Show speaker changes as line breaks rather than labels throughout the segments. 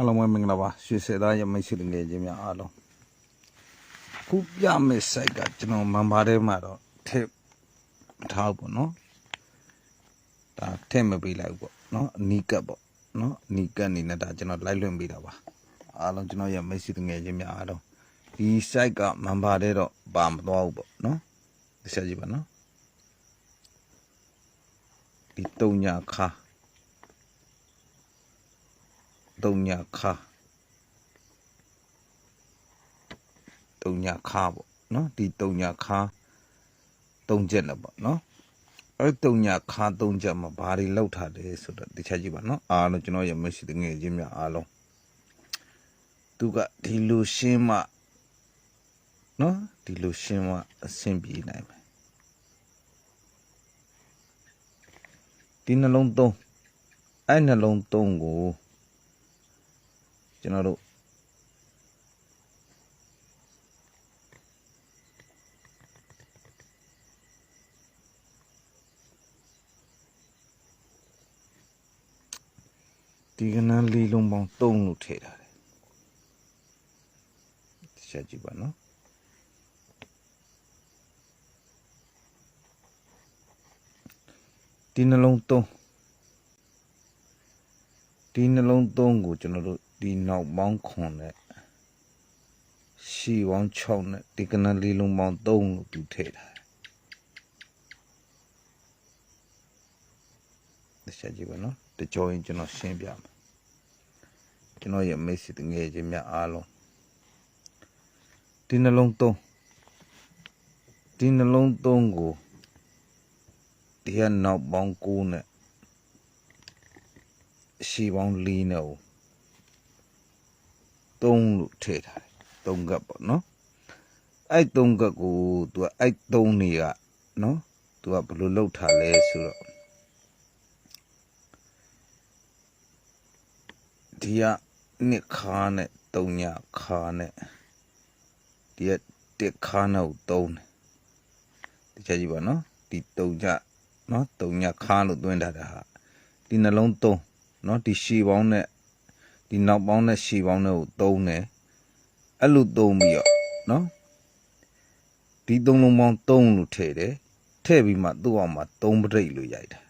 အားလုံးပဲမင်္ဂလာပါရွှေစေသားရမိတ်ဆွေငယ်ချင်းများအားလုံးခုပြမယ့် site ကကျွန်တော်မန်ပါထဲမှာတော့ထည့်မထားဘူးပေါ့နော်ဒါထည့်မပေးလိုက်ဘူးပေါ့နော်အနီးကပ်ပေါ့နော်အနီးကပ်အနေနဲ့ဒါကျွန်တော်လိုက်လွှင့်ပေးတာပါအားလုံးကျွန်တော်ရမိတ်ဆွေငယ်ချင်းများအားလုံးဒီ site ကမန်ပါထဲတော့ပါမသွားဘူးပေါ့နော်တစ်ချက်ကြည့်ပါနော်ဒီတုံညာခါ တုံညာခါတုံညာခါပေါ့နော်ဒီတုံညာခါသုံးချက်နဲ့ပေါ့နော်အဲ့တုံညာခါသုံးချက်မှာဘာတွေလောက်ထားတယ်ဆိုတော့တခြားကြည့်ပါနော်အားလုံးကျွန်တော်ရမရှိတငယ်ချင်းများအားလုံးသူကဒီလိုရှင်းမှနော်ဒီလိုရှင်းမှအဆင်ပြေနိုင်မယ်ဒီနှလုံးသုံးအဲ့နှလုံးသုံးကို ကျွန်တော်တို့ဒီကနန်းလေးလုံးပေါင်း3လို့ထည့်ထားတယ်ဆက်ကြည့်ပါနော်ဒီနှလုံး3ဒီနှလုံး3ကိုကျွန်တော်တို့ ဒီနောက်ပေါင်းခွန်နဲ့ရှီပေါင်း6နဲ့ဒီကနလေးလုံးပေါင်း3လို့သူထည့်ထားတယ်တစ်ချက်ကြည့်ပါနော်တကြောရင်ကျွန်တော်ရှင်းပြမယ်ကျွန်တော်ရဲ့မိတ်ဆွေတငယ်ချင်းများအားလုံးဒီနှလုံး3ဒီနှလုံး3ကိုဒီကနောက်ပေါင်း9နဲ့ရှီပေါင်း4နဲ့ကို 3လို့ထည့်ထားတယ်3ကပ်ပေါ့နော်အဲ့3ကပ်ကို तू အဲ့3နေကနော် तू ကဘယ်လိုလုပ်ထားလဲဆိုတော့ဒီကနှစ်ခါနဲ့3ညခါနဲ့ဒီကတစ်ခါနဲ့3တယ်တခြားကြည့်ပါနော်ဒီ3ညနော်3ညခါလို့တွင်းထားတာဟာဒီနှလုံး3နော်ဒီရှည်ပေါင်းနဲ့ ဒီနောက်ပေါင်းနဲ့ရှည်ပေါင်းနဲ့ကိုသုံးတယ်အဲ့လိုသုံးပြီးတော့နော်ဒီသုံးလုံးပေါင်း3လို့ထည့်တယ်ထည့်ပြီးမှသူ့အောင်မှာ3ပရိတ်လို့ရိုက်တာ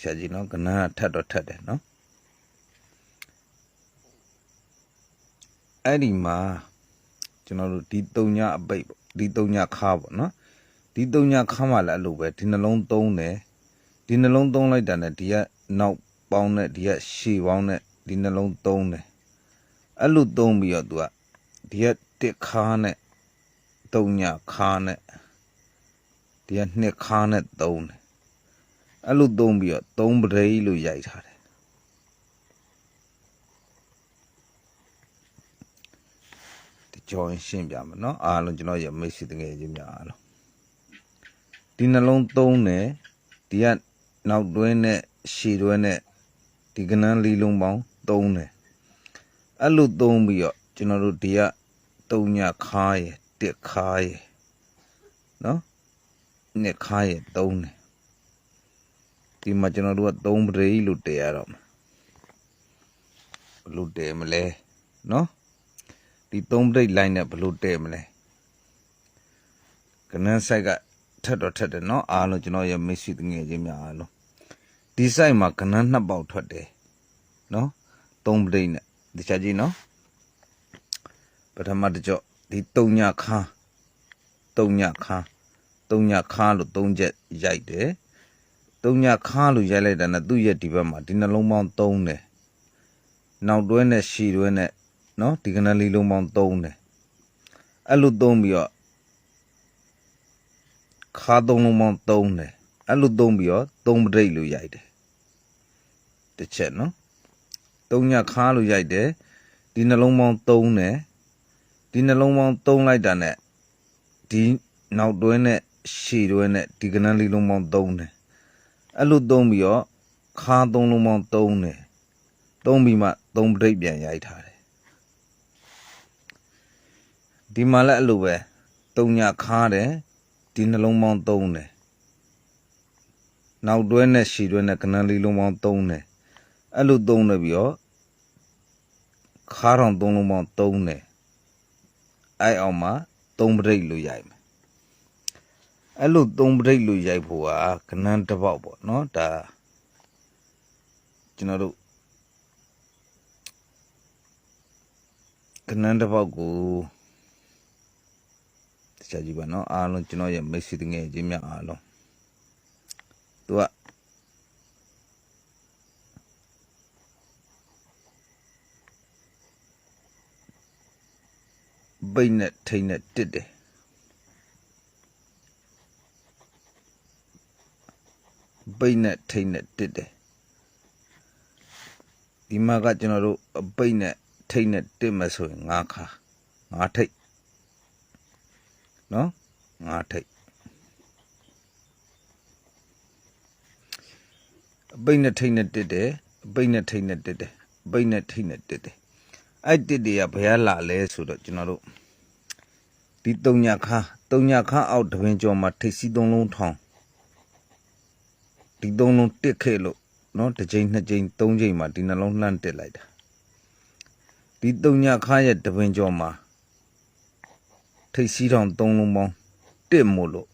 ရှာကြည့်နော်ကနန်းကထက်တော့ထက်တယ်နော်အဲ့ဒီမှာကျွန်တော်တို့ဒီ3ညအပိတ်ပေါ့ဒီ3ညခါပေါ့နော်ဒီ3ညခါမှလည်းအဲ့လိုပဲဒီနှလုံးသုံးတယ်ဒီနှလုံးသုံးလိုက်တာနဲ့ဒီကနောက် ပေါင်းနဲ့ဒီကရှည်ပေါင်းနဲ့ဒီနှလုံးသုံးတယ်အဲ့လိုသုံးပြီးတော့သူကဒီကတစ်ခါနဲ့သုံးညခါနဲ့ဒီကနှစ်ခါနဲ့သုံးတယ်အဲ့လိုသုံးပြီးတော့သုံးပရိလို့ရိုက်ထားတယ်ဒီကြောင်းရှင်းပြမယ်နော်အားလုံးကျွန်တော်ရမိတ်ဆွေတကယ်ချင်းများအားလုံးဒီနှလုံးသုံးတယ်ဒီကနောက်တွင်းနဲ့ရှည်တွင်းနဲ့ ဒီကနန်းလေးလုံးပေါင်း3တယ်အဲ့လိုသုံးပြီးတော့ကျွန်တော်တို့ဒီက3ညခါရယ်တစ်ခါရယ်နော်နှစ်ခါရယ်3တယ်ဒီမှာကျွန်တော်တို့က3ပရိလို့တည်ရတော့မှာဘလို့တည်မလဲနော်ဒီ3ပရိ line နဲ့ဘလို့တည်မလဲကနန်းဆိုင်ကထက်တော့ထက်တယ်နော်အားလုံးကျွန်တော်ရမရှိတငယ်ချင်းများအားလုံး ဒီ site မှာကနန်းနှစ်ပေါက်ထွက်တယ်နော်သုံးပရိတ်နဲ့ဒီချာကြည့်နော်ပထမတစ်ကြော့ဒီတုံညခါတုံညခါတုံညခါလို့သုံးချက်ရိုက်တယ်တုံညခါလို့ရိုက်လိုက်တာနဲ့သူ့ရဲ့ဒီဘက်မှာဒီနှလုံးပေါင်း3တယ်နောက်တွဲနဲ့ရှည်တွဲနဲ့နော်ဒီကနလေးလုံးပေါင်း3တယ်အဲ့လိုသုံးပြီးတော့ခါသုံးလုံးပေါင်း3တယ်အဲ့လိုသုံးပြီးတော့သုံးပရိတ်လို့ရိုက်တယ် တစ်ချက်နော်သုံးညခါလို့ရိုက်တယ်ဒီနှလုံးပေါင်း3တယ်ဒီနှလုံးပေါင်း3လိုက်တာနဲ့ဒီနောက်တွဲနဲ့ရှည်တွဲနဲ့ဒီကနန်းလေးလုံးပေါင်း3တယ်အဲ့လိုသုံးပြီးတော့ခါသုံးလုံးပေါင်း3တယ်သုံးပြီးမှသုံးပရိတ်ပြန်ရိုက်ထားတယ်ဒီမှာလည်းအဲ့လိုပဲသုံးညခါတယ်ဒီနှလုံးပေါင်း3တယ်နောက်တွဲနဲ့ရှည်တွဲနဲ့ကနန်းလေးလုံးပေါင်း3တယ် အဲ့လိုသုံးနေပြီးတော့ခါထောင်သုံးလုံးပေါင်းသုံးတယ်အဲ့အောင်မှာသုံးပရိတ်လို့ရိုက်မယ်အဲ့လိုသုံးပရိတ်လို့ရိုက်ဖို့ဟာကနန်းတစ်ပေါက်ပေါ့နော်ဒါကျွန်တော်တို့ကနန်းတစ်ပေါက်ကိုတရားကြည့်ပါနော်အားလုံးကျွန်တော်ရဲ့မိတ်ဆွေတငယ်ချင်းများအားလုံးသူက ဘိတ်နဲ့ထိန်နဲ့တစ်တယ်ဘိတ်နဲ့ထိန်နဲ့တစ်တယ်ဒီမှာကကျွန်တော်တို့အဘိတ်နဲ့ထိန်နဲ့တစ်မယ်ဆိုရင်ငါးခါငါးထိတ်နော်ငါးထိတ်အဘိတ်နဲ့ထိန်နဲ့တစ်တယ်အဘိတ်နဲ့ထိန်နဲ့တစ်တယ်အဘိတ်နဲ့ထိန်နဲ့တစ်တယ် အဲ့တစ်တွေကဘယ်ကလာလဲဆိုတော့ကျွန်တော်တို့ဒီတုံညာခါတုံညာခါအောက်တပင်ကျော်မှာထိတ်စီသုံးလုံးထောင်ဒီသုံးလုံးတစ်ခဲ့လို့နော်တစ်ချိန်နှစ်ချိန်သုံးချိန်မှာဒီနှလုံးလှမ်းတစ်လိုက်တာဒီတုံညာခါရဲ့တပင်ကျော်မှာထိတ်စီထောင်သုံးလုံးပေါင်းတစ်မို့လို့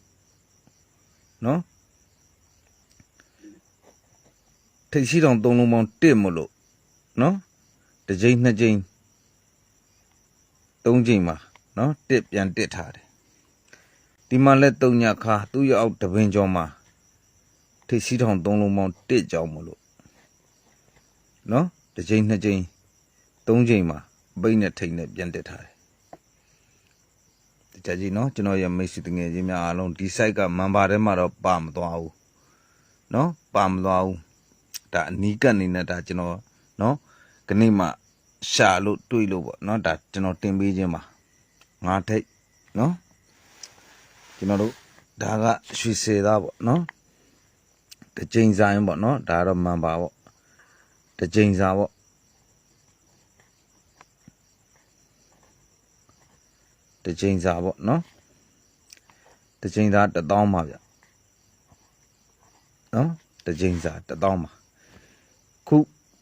နော်ထိတ်စီထောင်သုံးလုံးပေါင်းတစ်မို့လို့နော်တစ်ချိန်နှစ်ချိန် သုံးချိန်မှာနော်တစ်ပြန်တစ်ထားတယ်ဒီမှာလဲတုံညာခါသူ့ရဲ့အောက်တပင်ကျော်မှာထိတ်စီထောင်သုံးလုံးပေါင်းတစ်ကြောင်မလို့နော်တစ်ချိန်နှစ်ချိန်သုံးချိန်မှာဘိတ်နဲ့ထိတ်နဲ့ပြန်တစ်ထားတယ်တကြကြီးနော်ကျွန်တော်ရဲ့မိတ်ဆွေတငယ်ချင်းများအားလုံးဒီ site ကမန်ပါထဲမှာတော့ပါမသွားဘူးနော်ပါမသွားဘူးဒါအနီးကပ်နေနဲ့ဒါကျွန်တော်နော်ခဏမှ ရှာလို့တွေးလို့ပေါ့နော်ဒါကျွန်တော်တင်ပေးခြင်းပါငါထိတ်နော်ကျွန်တော်တို့ဒါကရွှေစေသားပေါ့နော်တစ်ကြိမ်ဆိုင်ပေါ့နော်ဒါတော့မှန်ပါပေါ့တစ်ကြိမ်စာပေါ့တစ်ကြိမ်စာပေါ့နော်တစ်ကြိမ်စာတစ်တောင်းပါဗျနော်တစ်ကြိမ်စာတစ်တောင်းပါခု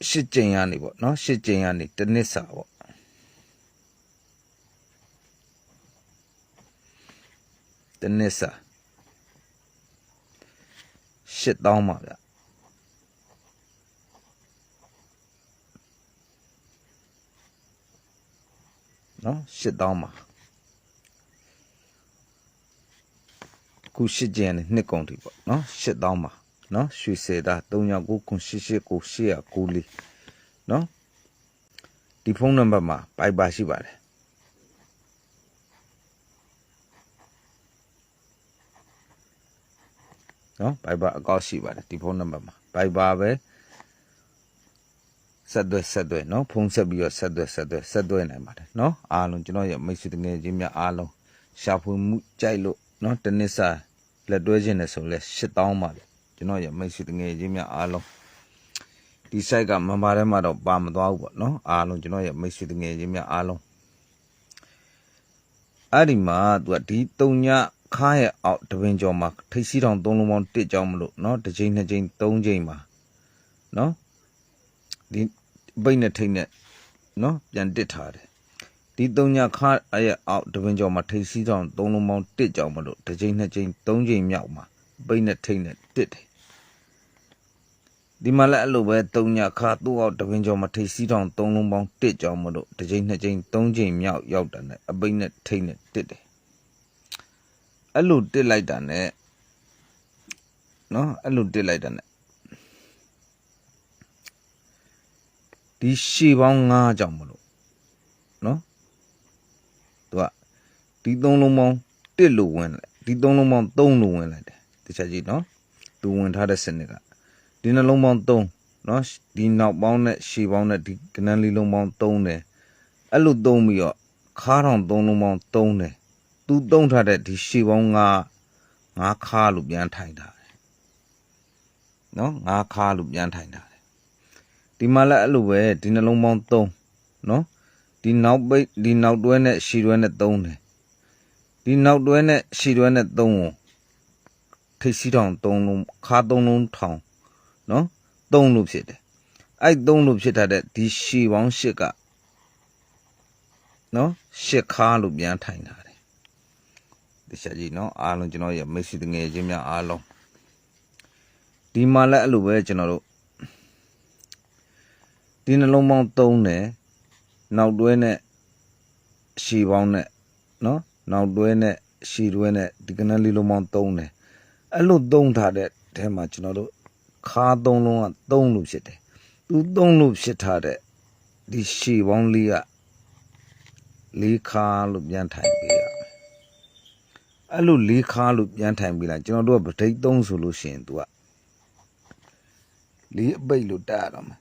ရှစ်ကြိမ်ရနေပေါ့နော်ရှစ်ကြိမ်ရနေတစ်နှစ်စာပေါ့တစ်နှစ်စာရှစ်တောင်းပါဗျနော်ရှစ်တောင်းပါခုရှစ်ကျန်နဲ့နှစ်ကုန်ပြီပေါ့နော်ရှစ်တောင်းပါ နော်ရွှေစေတာ39ခု88ခု894နော်ဒီဖုန်းနံပါတ်မှာပိုက်ပါရှိပါတယ်နော်ပိုက်ပါအကောက်ရှိပါတယ်ဒီဖုန်းနံပါတ်မှာပိုက်ပါပဲဆက်သွဲဆက်သွဲနော်ဖုန်းဆက်ပြီးတော့ဆက်သွဲဆက်သွဲဆက်သွဲနိုင်ပါတယ်နော်အားလုံးကျွန်တော်ရဲ့မိတ်ဆွေတငယ်ချင်းများအားလုံးရှာဖွေမှုကြိုက်လို့နော်တနစ်စာလက်တွဲခြင်းနဲ့ဆိုလဲ8000ပါလေ ကျွန်တော်ရဲ့မိတ်ဆွေတငယ်ချင်းများအားလုံးဒီ site ကမန်ပါထဲမှာတော့ပါမသွားဘူးပေါ့နော်အားလုံးကျွန်တော်ရဲ့မိတ်ဆွေတငယ်ချင်းများအားလုံးအဲ့ဒီမှာသူကဒီတုံညခါရဲ့အောက်တပင်ကျော်မှာထိတ်စီတောင်သုံးလုံးပေါင်းတစ်ကြောင်းမလို့နော်တစ်ချိန်နှစ်ချိန်သုံးချိန်မှာနော်ဒီဘိတ်နဲ့ထိတ်နဲ့နော်ပြန်တစ်ထားတယ်ဒီတုံညခါရဲ့အောက်တပင်ကျော်မှာထိတ်စီတောင်သုံးလုံးပေါင်းတစ်ကြောင်းမလို့တစ်ချိန်နှစ်ချိန်သုံးချိန်မြောက်မှာဘိတ်နဲ့ထိတ်နဲ့တစ်တယ် ဒီမှာလည်းအဲ့လိုပဲတုံညခါသူ့အောက်တပင်ကျော်မှာထိတ်စီတောင်သုံးလုံးပေါင်းတစ်ကြောင်းမလို့တစ်ချိန်နှစ်ချိန်သုံးချိန်မြောက်ရောက်တယ်နဲ့အဘိတ်နဲ့ထိတ်နဲ့တစ်တယ်အဲ့လိုတစ်လိုက်တာနဲ့နော်အဲ့လိုတစ်လိုက်တာနဲ့ဒီရှေပေါင်း9ကြောင်မလို့နော်သူကဒီသုံးလုံးပေါင်းတစ်လို့ဝင်လိုက်ဒီသုံးလုံးပေါင်း3လို့ဝင်လိုက်တယ်တခြားကြည့်နော်သူဝင်ထားတဲ့စနစ်က ဒီနှလုံးပေါင်း3နော်ဒီနောက်ပေါင်းနဲ့ရှေပေါင်းနဲ့ဒီကနန်းလေးလုံးပေါင်း3တယ်အဲ့လိုသုံးပြီးတော့ခါထောင်3လုံးပေါင်း3တယ်သူသုံးထားတဲ့ဒီရှေပေါင်းငါငါခါလို့ပြန်ထိုင်ထားတယ်နော်ငါခါလို့ပြန်ထိုင်ထားတယ်ဒီမှာလည်းအဲ့လိုပဲဒီနှလုံးပေါင်း3နော်ဒီနောက်ပိတ်ဒီနောက်တွဲနဲ့ရှီတွဲနဲ့3တယ်ဒီနောက်တွဲနဲ့ရှီတွဲနဲ့3ကိုထိတ်စီထောင်3လုံးခါ3လုံးထောင် နော်3လို့ဖြစ်တယ်အဲ့သုံးလို့ဖြစ်ထားတဲ့ဒီရှည်ပေါင်းရှစ်ကနော်ရှစ်ခါလို့ပြန်ထိုင်ထားတယ်ဒီချက်ကြီးနော်အားလုံးကျွန်တော်ရဲ့မိတ်ဆွေတငယ်ချင်းများအားလုံးဒီမှာလည်းအဲ့လိုပဲကျွန်တော်တို့ဒီနှလုံးပေါင်း3နဲ့နောက်တွဲနဲ့ရှည်ပေါင်းနဲ့နော်နောက်တွဲနဲ့ရှည်တွဲနဲ့ဒီကနန်းလေးလုံးပေါင်း3နဲ့အဲ့လိုသုံးထားတဲ့အဲမှာကျွန်တော်တို့ ခါသုံးလုံးက3လို့ဖြစ်တယ်သူ3လို့ဖြစ်ထားတဲ့ဒီရှည်ပေါင်းလေးကလေးခါလို့ပြန်ထိုင်ပေးရမယ်အဲ့လိုလေးခါလို့ပြန်ထိုင်ပေးလိုက်ကျွန်တော်တို့ကဗဒိတ်3ဆိုလို့ရှိရင် तू ကလေးအပိတ်လို့တက်ရတော့မယ်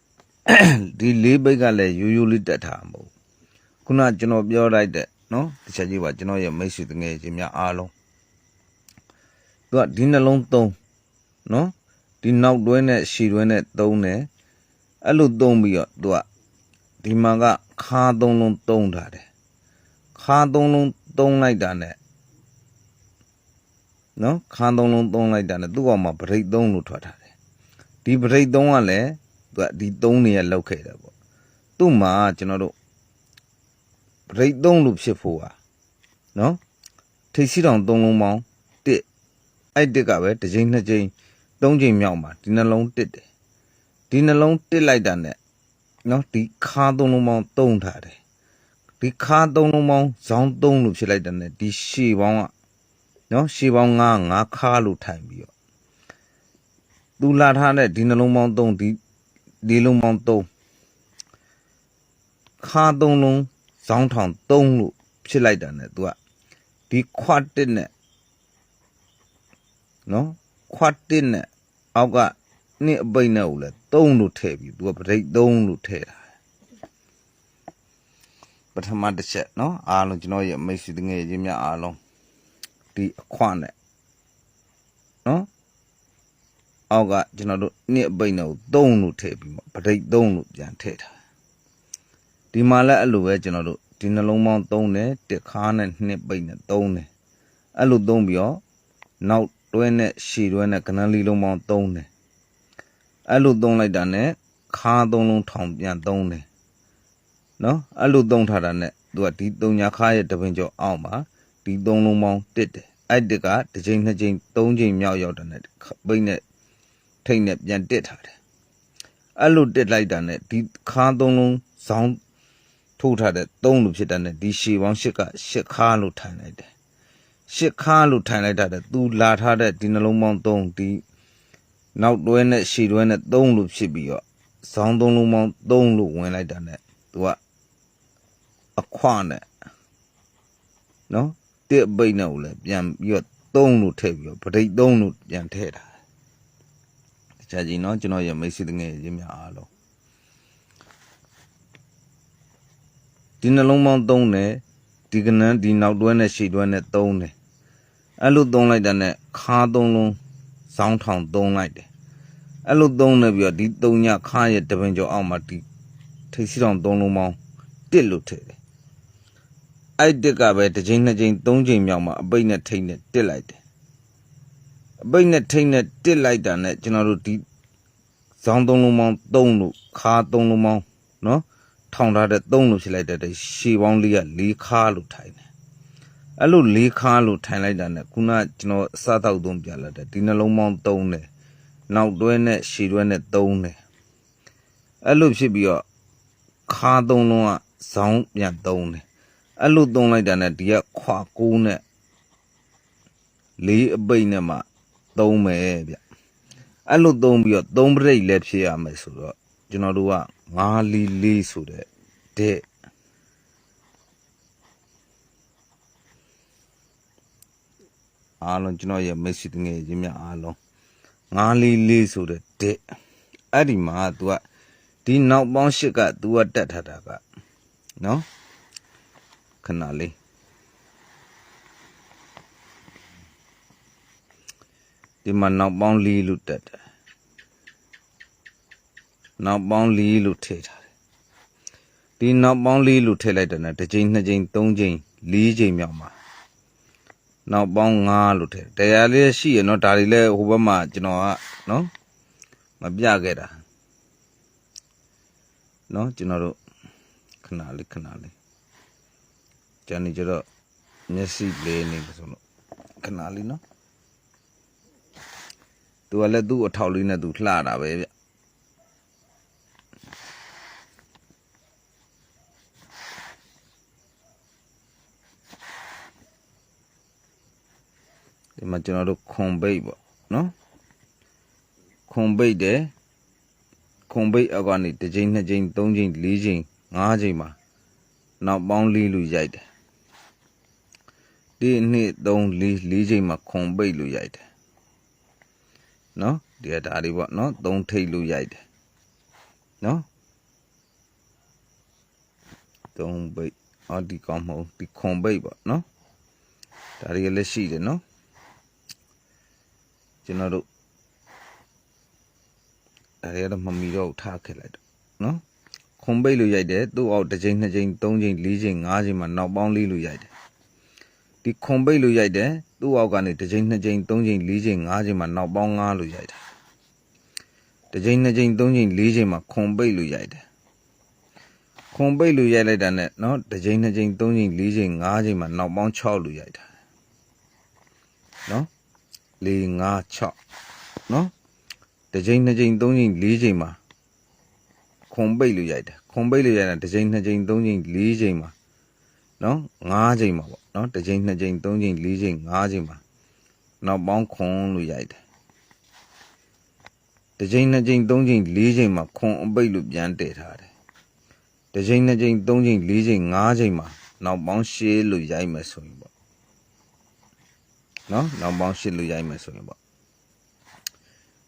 ဒီလေးပိတ်ကလည်းရိုးရိုးလေးတက်ထားမှာမဟုတ်ဘူးခုနကျွန်တော်ပြောလိုက်တဲ့နော်တစ်ချက်ကြီးပါကျွန်တော်ရဲ့မိတ်ဆွေတငယ်ချင်းများအားလုံးသူကဒီနှလုံးသုံးနော် ဒီနောက်တွဲနဲ့ရှည်တွဲနဲ့သုံးတယ်အဲ့လိုသုံးပြီးတော့သူကဒီမှာကခါသုံးလုံးသုံးထားတယ်ခါသုံးလုံးသုံးလိုက်တာနဲ့နော်ခါသုံးလုံးသုံးလိုက်တာနဲ့သူ့ကောင်မှာဗရိတ်သုံးလို့ထွက်ထားတယ်ဒီဗရိတ်သုံးကလည်းသူကဒီသုံးနေရလောက်ခဲ့တယ်ပေါ့သူ့မှာကျွန်တော်တို့ပရိတ်သုံးလို့ဖြစ်ဖို့ဟာနော်ထိပ်စီတောင်သုံးလုံးပေါင်းတစ်အဲ့တစ်ကပဲတစ်ချိန်နှစ်ချိန် သုံးချိန်မြောက်မှာဒီနှလုံးတစ်တယ်ဒီနှလုံးတစ်လိုက်တာနဲ့နော်ဒီခါသုံးလုံးပေါင်းသုံးထားတယ်ဒီခါသုံးလုံးပေါင်းဇောင်းသုံးလို့ဖြစ်လိုက်တဲ့နဲ့ဒီရှည်ပေါင်းကနော်ရှည်ပေါင်း9 9ခါလို့ထိုင်ပြီးတော့သူလာထားတဲ့ဒီနှလုံးပေါင်း3ဒီဒီလုံးပေါင်း3ခါသုံးလုံးဇောင်းထောင်3လို့ဖြစ်လိုက်တာ ਨੇ तू ကဒီခွတ်တစ်နဲ့နော် ခွတ်တစ်နဲ့အောက်ကနှစ်အပိတ်နဲ့ကိုလည်း3လို့ထည့်ပြီး तू ကပရိတ်3လို့ထည့်တာပထမတစ်ချက်နော်အားလုံးကျွန်တော်ရဲ့မိတ်ဆွေတငယ်ချင်းများအားလုံးဒီအခွနဲ့နော်အောက်ကကျွန်တော်တို့နှစ်အပိတ်နဲ့ကို3လို့ထည့်ပြီးမှပရိတ်3လို့ပြန်ထည့်တာဒီမှာလည်းအဲ့လိုပဲကျွန်တော်တို့ဒီနှလုံးပေါင်း3နဲ့တစ်ခါနဲ့နှစ်ပိတ်နဲ့3နဲ့အဲ့လိုသုံးပြီးတော့နောက် တွဲနဲ့ရှည်တွဲနဲ့ကနန်းလေးလုံးပေါင်း3နဲ့အဲ့လိုသုံးလိုက်တာနဲ့ခါသုံးလုံးထောင်ပြန်3နဲ့နော်အဲ့လိုသုံးထားတာနဲ့သူကဒီ3ညာခါရဲ့တပင်ကျော်အောက်မှာဒီ3လုံးပေါင်းတစ်တယ်အဲ့တစ်ကတစ်ချိန်နှစ်ချိန်သုံးချိန်မြောက်ရောက်တဲ့နဲ့ပိတ်နဲ့ထိတ်နဲ့ပြန်တစ်ထားတယ်အဲ့လိုတစ်လိုက်တာနဲ့ဒီခါသုံးလုံးဇောင်းထိုးထားတဲ့3လို့ဖြစ်တဲ့နဲ့ဒီရှည်ပေါင်း8က8ခါလို့ထိုင်လိုက်တယ် 8ခါလို့ထိုင်လိုက်တာတဲ့သူလာထားတဲ့ဒီနှလုံးပေါင်း3ဒီနောက်တွဲနဲ့ရှည်တွဲနဲ့3လို့ဖြစ်ပြီးတော့ဇောင်း3လုံးပေါင်း3လို့ဝင်လိုက်တာနဲ့သူကအခွနဲ့နော်တစ်ပိတ်နဲ့ကိုလည်းပြန်ပြီးတော့3လို့ထည့်ပြီးတော့ပဋိ3လို့ပြန်ထည့်တာတခြားကြီးနော်ကျွန်တော်ရဲ့မိတ်ဆွေတငယ်ချင်းများအားလုံးဒီနှလုံးပေါင်း3နဲ့ ဒီကနန်းဒီနောက်တွဲနဲ့ရှည်တွဲနဲ့3နဲ့အဲ့လို3လိုက်တာနဲ့ခါ3လုံးဇောင်းထောင်3လိုက်တယ်အဲ့လို3နဲ့ပြီးတော့ဒီ3ညခါရဲ့တပင်ကျော်အောက်မှာဒီထိပ်စီတောင်3လုံးပေါင်း1လို့ထည့်တယ်အဲ့တစ်ကပဲတစ်ချိန်နှစ်ချိန်သုံးချိန်မြောက်မှာအပိတ်နဲ့ထိတ်နဲ့တစ်လိုက်တယ်အပိတ်နဲ့ထိတ်နဲ့တစ်လိုက်တာနဲ့ကျွန်တော်တို့ဒီဇောင်း3လုံးပေါင်း3လို့ခါ3လုံးပေါင်းနော် ထောင်ထားတဲ့3လို့ဖြစ်လိုက်တဲ့ရှေပေါင်းလေးက၄ခါလို့ထိုင်တယ်အဲ့လို၄ခါလို့ထိုင်လိုက်တာနဲ့ခုနကျွန်တော်အစားတောက်သုံးပြလာတဲ့ဒီနှလုံးပေါင်း3နဲ့နောက်တွဲနဲ့ရှေတွဲနဲ့3နဲ့အဲ့လိုဖြစ်ပြီးတော့ခါ3လုံးကဇောင်းပြန်3တယ်အဲ့လို3လိုက်တာနဲ့ဒီကခွာ9နဲ့၄အပိတ်နဲ့မှ3မယ်ဗျအဲ့လို3ပြီးတော့3ပရိတ်လည်းဖြစ်ရမယ်ဆိုတော့ကျွန်တော်တို့က 9လီလေးဆိုတဲ့တဲ့အားလုံးကျွန်တော်ရဲ့မိတ်ဆွေတငယ်ချင်းများအားလုံး9လီလေးဆိုတဲ့တဲ့အဲ့ဒီမှာ तू ကဒီနောက်ပေါင်းရှစ်က तू ကတက်ထားတာကနော်ခဏလေးဒီမှာနောက်ပေါင်းလေးလို့တက်တယ် နောက်ပေါင်းလေးလို့ထည့်ထားတယ်ဒီနောက်ပေါင်းလေးလို့ထည့်လိုက်တယ်နဲ့တစ်ချိန်နှစ်ချိန်သုံးချိန်လေးချိန်မြောက်မှာနောက်ပေါင်း5လို့ထည့်တရားလေးရှိရနော်ဒါတွေလည်းဟိုဘက်မှာကျွန်တော်ကနော်မပြခဲ့တာနော်ကျွန်တော်တို့ခဏလေးခဏလေးကျန်နေကြတော့မျက်စိလေးနေလို့ဆိုလို့ခဏလေးနော်သူကလည်းသူ့အထောက်လေးနဲ့သူလှတာပဲဗျ ဒီမှာကျွန်တော်တို့ခွန်ပိတ်ပေါ့နော်ခွန်ပိတ်တယ်ခွန်ပိတ်အောက်ကနေတစ်ချိန်နှစ်ချိန်သုံးချိန်လေးချိန်ငါးချိန်မှာနောက်ပေါင်းလေးလူရိုက်တယ်ဒီနှစ်သုံးလေးလေးချိန်မှာခွန်ပိတ်လူရိုက်တယ်နော်ဒီကဒါတွေပေါ့နော်သုံးထိတ်လူရိုက်တယ်နော်သုံးပိတ်အော်ဒီကောင်မဟုတ်ဒီခွန်ပိတ်ပေါ့နော်ဒါတွေကလည်းရှိတယ်နော် ကျွန်တော်တို့အဲရတော့မမီတော့ထားခဲ့လိုက်တော့နော်ခွန်ပိတ်လို့ရိုက်တယ်သူ့အောက်တစ်ချိန်နှစ်ချိန်သုံးချိန်လေးချိန်ငါးချိန်မှနောက်ပေါင်းလေးလို့ရိုက်တယ်ဒီခွန်ပိတ်လို့ရိုက်တယ်သူ့အောက်ကနေတစ်ချိန်နှစ်ချိန်သုံးချိန်လေးချိန်ငါးချိန်မှနောက်ပေါင်းငါးလို့ရိုက်တယ်တစ်ချိန်နှစ်ချိန်သုံးချိန်လေးချိန်မှခွန်ပိတ်လို့ရိုက်တယ်ခွန်ပိတ်လို့ရိုက်လိုက်တာနဲ့နော်တစ်ချိန်နှစ်ချိန်သုံးချိန်လေးချိန်ငါးချိန်မှနောက်ပေါင်း6လို့ရိုက်တာနော် 4 5 6နော်တစ်ချိန်နှစ်ချိန်သုံးချိန်လေးချိန်မှာခွန်ပိတ်လို့ရိုက်တယ်ခွန်ပိတ်လို့ရိုက်တာတစ်ချိန်နှစ်ချိန်သုံးချိန်လေးချိန်မှာနော်5ချိန်မှာပေါ့နော်တစ်ချိန်နှစ်ချိန်သုံးချိန်လေးချိန်5ချိန်မှာနောက်ပေါင်းခွန်လို့ရိုက်တယ်တစ်ချိန်နှစ်ချိန်သုံးချိန်လေးချိန်မှာခွန်အပိတ်လို့ပြန်တည်ထားတယ်တစ်ချိန်နှစ်ချိန်သုံးချိန်လေးချိန်5ချိန်မှာနောက်ပေါင်းရှေးလို့ရိုက်မယ်ဆိုရင်ပေါ့ နော်နောက်ပေါင်းရှစ်လို့ရိုက်မယ်ဆိုရင်ပေါ့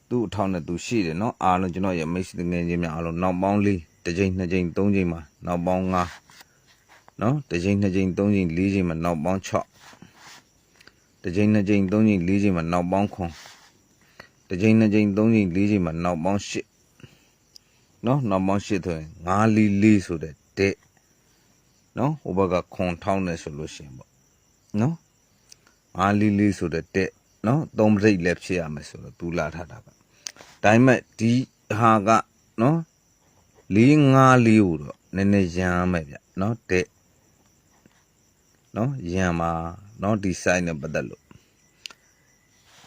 သူ့အထောက်နဲ့သူရှိတယ်နော်အားလုံးကျွန်တော်ရဲ့မိတ်ဆွေငယ်ချင်းများအားလုံးနောက်ပေါင်းလေးတစ်ချိန်နှစ်ချိန်သုံးချိန်မှာနောက်ပေါင်း၅နော်တစ်ချိန်နှစ်ချိန်သုံးချိန်လေးချိန်မှာနောက်ပေါင်း6တစ်ချိန်နှစ်ချိန်သုံးချိန်လေးချိန်မှာနောက်ပေါင်း9တစ်ချိန်နှစ်ချိန်သုံးချိန်လေးချိန်မှာနောက်ပေါင်း10နော်နောက်ပေါင်း10ဆိုရင်9လီလေးဆိုတဲ့တဲ့နော်ဟိုဘက်ကခွန်ထောင်းနေဆိုလို့ရှိရင်ပေါ့နော် အားလေးလေးဆိုတဲ့တဲ့နော်သုံးပရိတ်လည်းဖြစ်ရမယ်ဆိုတော့သူလာထားတာပါဒါပေမဲ့ဒီဟာကနော်လေးငါးလေးကိုတော့နည်းနည်းရမ်းမယ်ဗျနော်တဲ့နော်ရမ်းပါနော်ဒီ site နဲ့ပတ်သက်လို့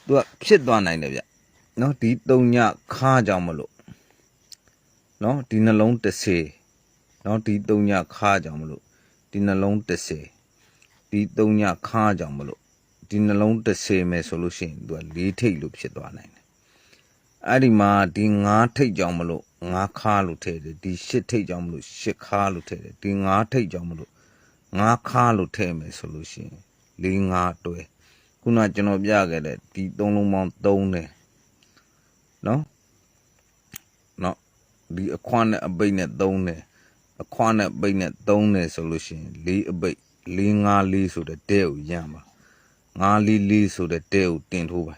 သူကဖြစ်သွားနိုင်တယ်ဗျနော်ဒီတုံညခါကြောင်မလို့နော်ဒီနှလုံး30နော်ဒီတုံညခါကြောင်မလို့ဒီနှလုံး30ဒီတုံညခါကြောင်မလို့ ဒီနှလုံး30မယ်ဆိုလို့ရှိရင်သူက၄ထိတ်လို့ဖြစ်သွားနိုင်တယ်အဲ့ဒီမှာဒီ9ထိတ်ကြောင်မလို့9ခါလို့ထည့်တယ်ဒီ10ထိတ်ကြောင်မလို့10ခါလို့ထည့်တယ်ဒီ9ထိတ်ကြောင်မလို့9ခါလို့ထည့်မယ်ဆိုလို့ရှိရင်၄5တွဲခုနကျွန်တော်ပြခဲ့တဲ့ဒီသုံးလုံးပေါင်း3တယ်နော်နော်ဒီအခွားနဲ့အပိတ်နဲ့3တယ်အခွားနဲ့အပိတ်နဲ့3တယ်ဆိုလို့ရှိရင်၄အပိတ်၄5 4ဆိုတဲ့တဲ့ကိုရမ်း ပါငါးလေးလေးဆိုတဲ့တဲ့ကိုတင်ထိုးပါ